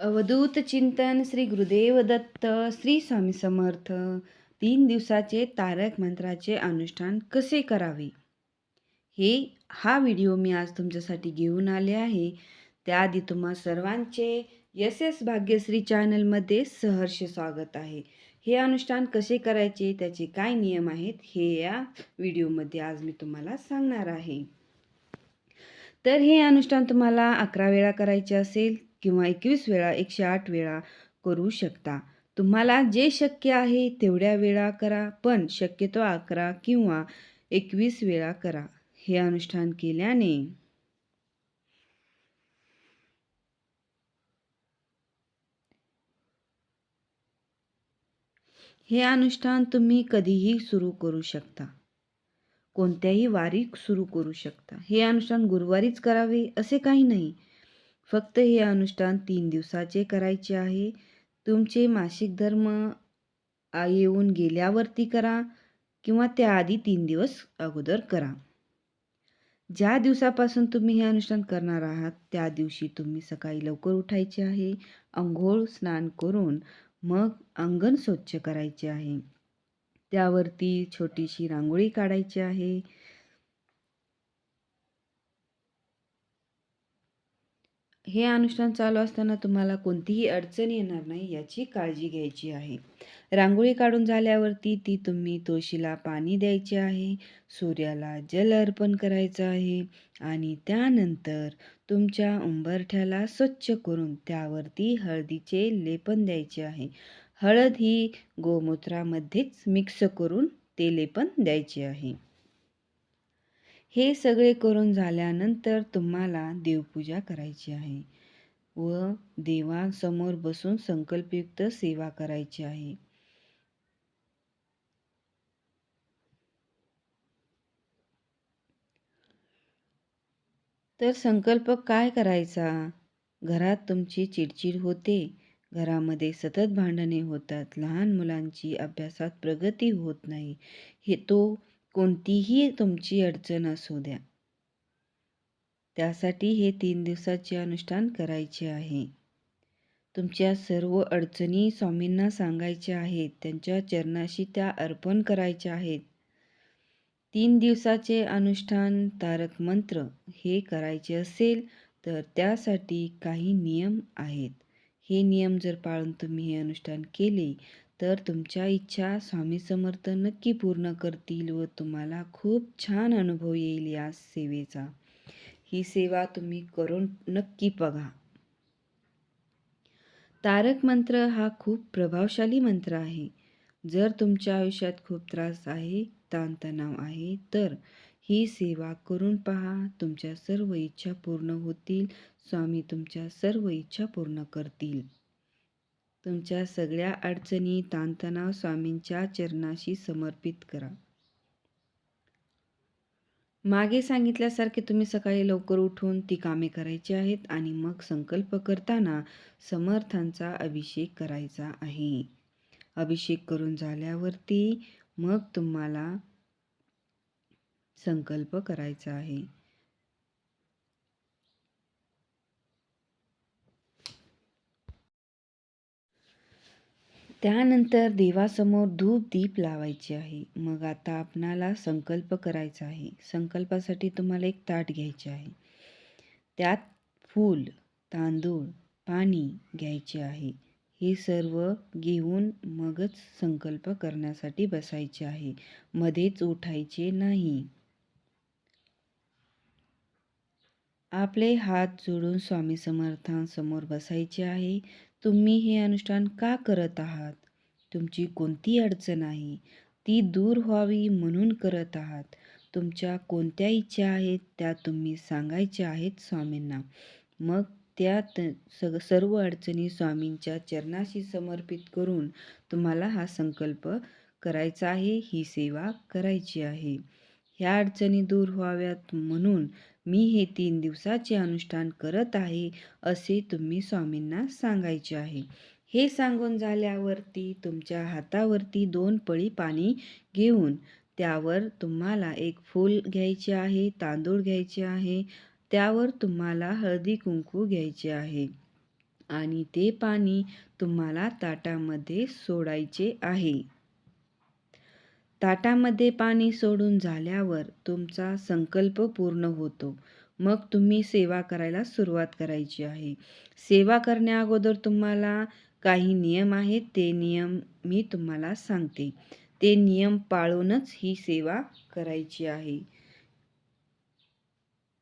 अवधूत चिंतन श्री गुरुदेव दत्त श्री स्वामी समर्थ. तीन दिवसाचे तारक मंत्राचे अनुष्ठान कसे करावे? हे हा व्हिडिओ मी आज तुमच्यासाठी घेऊन आले आहे. त्याआधी तुम्हा सर्वांचे यस एस भाग्यश्री चॅनलमध्ये सहर्ष स्वागत आहे. हे अनुष्ठान कसे करायचे त्याचे काय नियम आहेत हे या व्हिडिओमध्ये आज मी तुम्हाला सांगणार आहे. तर हे अनुष्ठान तुम्हाला अकरा वेळा करायचे असेल किंवा एकवीस वेळा एकशे आठ वेळा करू शकता. तुम्हाला जे शक्य आहे तेवढ्या वेळा करा पण शक्यतो अकरा किंवा एकवीस वेळा करा हे अनुष्ठान केल्याने. हे अनुष्ठान तुम्ही कधीही सुरू करू शकता. कोणत्याही वारी सुरू करू शकता. हे अनुष्ठान गुरुवारीच करावे असे काही नाही. फक्त हे अनुष्ठान तीन दिवसाचे करायचे आहे. तुमचे मासिक धर्म येऊन गेल्यावरती करा किंवा त्याआधी तीन दिवस अगोदर करा. ज्या दिवसापासून तुम्ही हे अनुष्ठान करणार आहात त्या दिवशी तुम्ही सकाळी लवकर उठायचे आहे अंघोळ स्नान करून मग अंगण स्वच्छ करायचे आहे. त्यावरती छोटीशी रांगोळी काढायची आहे. हे अनुष्ठान चालू असताना तुम्हाला कोणतीही अडचण येणार नाही याची काळजी घ्यायची आहे. रांगोळी काढून झाल्यावरती ती तुम्ही तुळशीला पाणी द्यायचे आहे सूर्याला जल अर्पण करायचं आहे आणि त्यानंतर तुमच्या उंबरठ्याला स्वच्छ करून त्यावरती हळदीचे लेपन द्यायचे आहे. हळद ही गोमूत्रामध्येच मिक्स करून ते लेपन द्यायचे आहे. हे सगळे करून झाल्यानंतर तुम्हाला देवपूजा करायची आहे व देवासमोर बसून संकल्पयुक्त सेवा करायची आहे. तर संकल्प काय करायचा? घरात तुमची चिडचिड होते घरामध्ये सतत भांडणे होतात लहान मुलांची अभ्यासात प्रगती होत नाही हे तो कोणतीही तुमची अडचण असू द्या. त्यासाठी हे तीन दिवसाचे अनुष्ठान करायचे आहे. तुमच्या सर्व अडचणी स्वामींना सांगायच्या आहेत. त्यांच्या चरणाशी त्या अर्पण करायच्या आहेत. तीन दिवसाचे अनुष्ठान तारक मंत्र हे करायचे असेल तर त्यासाठी काही नियम आहेत. हे नियम जर पाळून तुम्ही हे अनुष्ठान केले तर तुमच्या इच्छा स्वामी समर्थ नक्की पूर्ण करतील व तुम्हाला खूप छान अनुभव येईल या सेवेचा. ही सेवा तुम्ही करून नक्की बघा. तारक मंत्र हा खूप प्रभावशाली मंत्र आहे. जर तुमच्या आयुष्यात खूप त्रास आहे ताणतणाव आहे तर ही सेवा करून पहा. तुमच्या सर्व इच्छा पूर्ण होतील. स्वामी तुमच्या सर्व इच्छा पूर्ण करतील. तुमच्या सगळ्या अडचणी ताणतणाव स्वामींच्या चरणाशी समर्पित करा. मागे सांगितल्यासारखे तुम्ही सकाळी लवकर उठून ती कामे करायची आहेत आणि मग संकल्प करताना समर्थांचा अभिषेक करायचा आहे. अभिषेक करून झाल्यावरती मग तुम्हाला संकल्प करायचा आहे. त्यानंतर देवासमोर धूप दीप लावायचे आहे. मग आता आपणाला संकल्प करायचा आहे. संकल्पासाठी तुम्हाला एक ताट घ्यायचे आहे. त्यात फूल तांदूळ पाणी घ्यायचे आहे. हे सर्व घेऊन मगच संकल्प करण्यासाठी बसायचे आहे. मध्येच उठायचे नाही. आपले हात जोडून स्वामी समर्थांसमोर बसायचे आहे. तुम्ही हे अनुष्ठान का करत आहात? तुमची कोणती अडचण आहे? ती दूर व्हावी म्हणून करत आहात. तुमच्या कोणत्या इच्छा आहेत त्या तुम्ही सांगायच्या आहेत स्वामींना. मग त्या सग सर्व अडचणी स्वामींच्या चरणाशी समर्पित करून तुम्हाला हा संकल्प करायचा आहे ही सेवा करायची आहे. ह्या अडचणी दूर व्हाव्यात म्हणून मी हे तीन दिवसाचे अनुष्ठान करत आहे असे तुम्ही स्वामींना सांगायचे आहे. हे सांगून झाल्यावरती तुमच्या हातावरती दोन पळी पाणी घेऊन त्यावर तुम्हाला एक फूल घ्यायचे आहे तांदूळ घ्यायचे आहे त्यावर तुम्हाला हळदी कुंकू घ्यायचे आहे आणि ते पाणी तुम्हाला ताटामध्ये सोडायचे आहे. ताटामध्ये पाणी सोडून झाल्यावर तुमचा संकल्प पूर्ण होतो. मग तुम्ही सेवा करायला सुरुवात करायची आहे. सेवा करण्या अगोदर तुम्हाला काही नियम आहेत ते नियम मी तुम्हाला सांगते. ते नियम पाळूनच ही सेवा करायची आहे.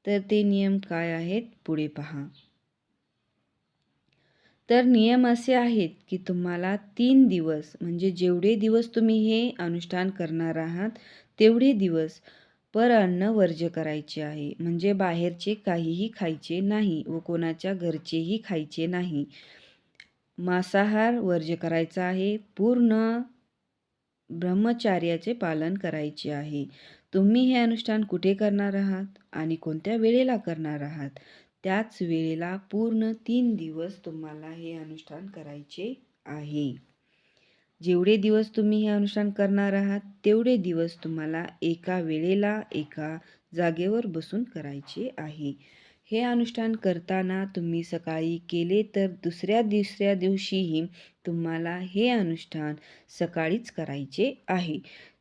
तर ते नियम काय आहेत पुढे पहा. तर नियम असे आहेत की तुम्हाला तीन दिवस म्हणजे जेवढे दिवस तुम्ही हे अनुष्ठान करणार आहात तेवढे दिवस पर अन्न वर्ज्य करायचे आहे. म्हणजे बाहेरचे काहीही खायचे नाही व कोणाच्या घरचेही खायचे नाही. मांसाहार वर्ज्य करायचा आहे. पूर्ण ब्रह्मचार्याचे पालन करायचे आहे. तुम्ही हे अनुष्ठान कुठे करणार आहात आणि कोणत्या वेळेला करणार आहात? त्याच वेळेला पूर्ण तीन दिवस तुम्हाला हे अनुष्ठान करायचे आहे. जेवढे दिवस तुम्ही हे अनुष्ठान करणार आहात तेवढे दिवस तुम्हाला एका वेळेला एका जागेवर बसून करायचे आहे. हे अनुष्ठान करताना तुम्ही सकाळी केले तर दुसऱ्या दुसऱ्या दिवशीही तुम्हाला हे अनुष्ठान सकाळीच करायचे आहे.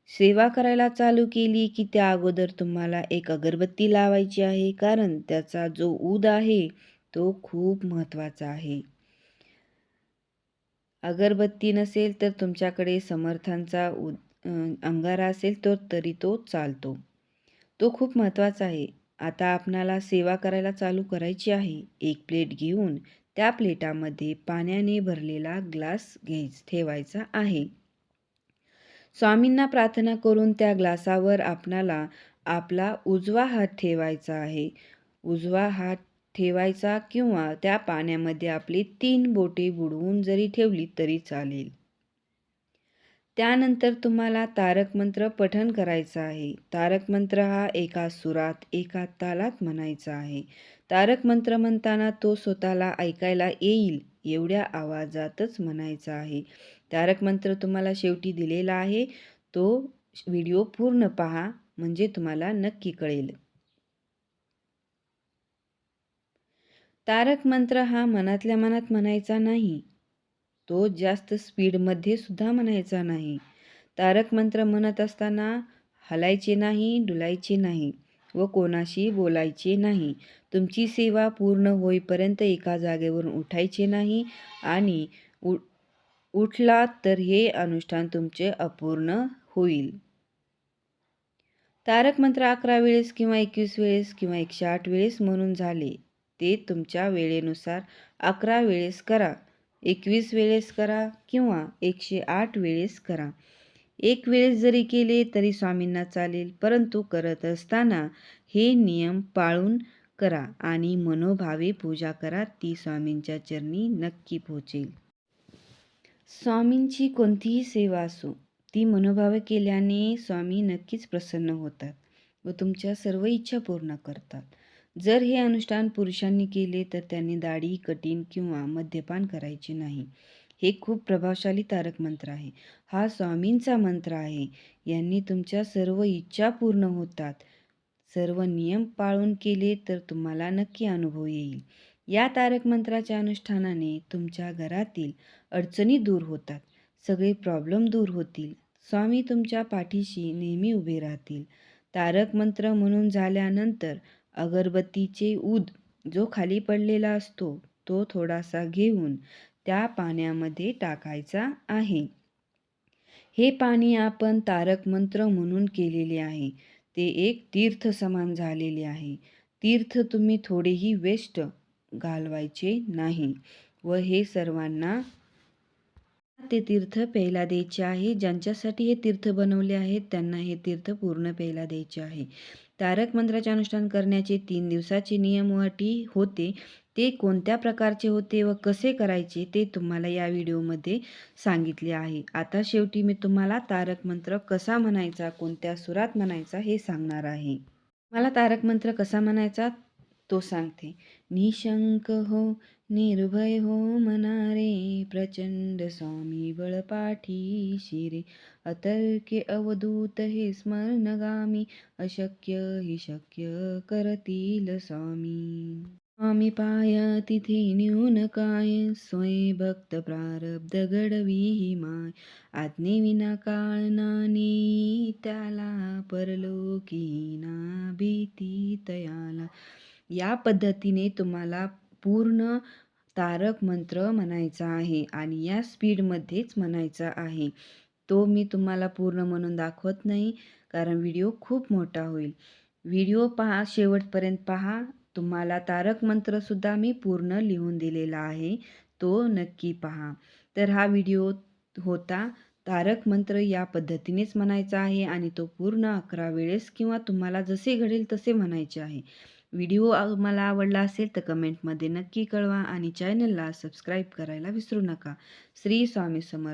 सेवा करायला चालू केली की त्या अगोदर तुम्हाला एक अगरबत्ती लावायची आहे कारण त्याचा जो ऊद आहे तो खूप महत्त्वाचा आहे. अगरबत्ती नसेल तर तुमच्याकडे समर्थांचा उद अंगारा असेल तर तरी तो चालतो. तो खूप महत्त्वाचा आहे. आता आपणाला सेवा करायला चालू करायची आहे. एक प्लेट घेऊन त्या प्लेटामध्ये पाण्याने भरलेला ग्लास घ्यायच ठेवायचा आहे. स्वामींना प्रार्थना करून त्या ग्लासावर आपणाला आपला उजवा हात ठेवायचा आहे. उजवा हात ठेवायचा किंवा त्या पाण्यामध्ये आपली तीन बोटे बुडवून जरी ठेवली तरी चालेल. त्यानंतर तुम्हाला तारक मंत्र पठण करायचा आहे. तारक मंत्र हा एका सुरात एका तालात म्हणायचा आहे. तारक मंत्र म्हणताना तो स्वतःला ऐकायला येईल एवढ्या आवाजातच म्हणायचा आहे. तारक मंत्र तुम्हाला शेवटी दिलेला आहे. तो व्हिडिओ पूर्ण पहा म्हणजे तुम्हाला नक्की कळेल. तारक मंत्र हा मनातल्या मनात म्हणायचा नाही. तो जास्त स्पीडमध्ये सुद्धा म्हणायचा नाही. तारक मंत्र म्हणत असताना हलायचे नाही डुलायचे नाही व कोणाशी बोलायचे नाही. तुमची सेवा पूर्ण होईपर्यंत एका जागेवरून उठायचे नाही आणि उ उठलात तर हे अनुष्ठान तुमचे अपूर्ण होईल. तारक मंत्र अकरा वेळेस किंवा एकवीस वेळेस किंवा एकशे आठ वेळेस म्हणून झाले. ते तुमच्या वेळेनुसार अकरा वेळेस करा एकवीस वेळेस करा किंवा एकशे आठ वेळेस करा. एक वेळेस जरी केले तरी स्वामींना चालेल परंतु करत असताना हे नियम पाळून करा आणि मनोभावे पूजा करा ती स्वामींच्या चरणी नक्की पोहोचेल स्वामींची कोणतीही सेवा असो ती मनोभावे केल्याने स्वामी नक्कीच प्रसन्न होतात व तुमच्या सर्व इच्छा पूर्ण करतात. जर हे अनुष्ठान पुरुषांनी केले तर त्यांनी दाढी कठीण किंवा मद्यपान करायचे नाही. हे खूप प्रभावशाली तारक मंत्र आहे. हा स्वामींचा मंत्र आहे. यांनी तुमच्या सर्व इच्छा पूर्ण होतात. सर्व नियम पाळून केले तर तुम्हाला नक्की अनुभव येईल. या तारक मंत्राच्या अनुष्ठानाने तुमच्या घरातील अडचणी दूर होतात. सगळे प्रॉब्लेम दूर होतील. स्वामी तुमच्या पाठीशी नेहमी उभे राहतील. तारक मंत्र म्हणून झाल्यानंतर अगरबत्तीचे ऊद जो खाली पडलेला असतो तो थोडासा घेऊन त्या पाण्यामध्ये टाकायचा आहे. हे पाणी आपण तारक मंत्र म्हणून केलेले आहे. ते एक तीर्थ समान झालेले आहे. तीर्थ तुम्ही थोडेही वेस्ट घालवायचे नाही व हे सर्वांना ते तीर्थ प्यायला द्यायचे आहे. ज्यांच्यासाठी हे तीर्थ बनवले आहेत त्यांना हे तीर्थ पूर्ण प्यायला द्यायचे आहे. तारक मंत्राचे अनुष्ठान करण्याचे तीन दिवसाचे नियम व अटी होते. ते कोणत्या प्रकारचे होते व कसे करायचे ते तुम्हाला या व्हिडिओमध्ये सांगितले आहे. आता शेवटी मी तुम्हाला तारक मंत्र कसा म्हणायचा कोणत्या सुरात म्हणायचा हे सांगणार आहे. मला तारक मंत्र कसा म्हणायचा तो सांगते निशंक हो निर्भय हो मनारे प्रचंड स्वामी बळपाठी शिरे अतर्के अवधूत हे स्मरणगामी अशक्य हि शक्य करतील स्वामी. स्वामी पाय तिथे न्यून काय स्वयं भक्त प्रारब्ध घडवी ही माय आज्ञेविना काळ नानी त्याला परलोकी ना भीती तयाला. या पद्धतीने तुम्हाला पूर्ण तारक मंत्र म्हणायचा आहे आणि या स्पीडमध्येच म्हणायचा आहे. तो मी तुम्हाला पूर्ण म्हणून दाखवत नाही कारण व्हिडिओ खूप मोठा होईल. व्हिडिओ पहा शेवटपर्यंत पहा. तुम्हाला तारक मंत्रसुद्धा मी पूर्ण लिहून दिलेला आहे. तो नक्की पहा. तर हा व्हिडिओ होता. तारक मंत्र या पद्धतीनेच म्हणायचा आहे आणि तो पूर्ण अकरा वेळेस किंवा तुम्हाला जसे घडेल तसे म्हणायचे आहे. व्हिडिओ मला आवडला असेल तर कमेंटमध्ये नक्की कळवा आणि चॅनलला सबस्क्राईब करायला विसरू नका. श्री स्वामी समर्थ.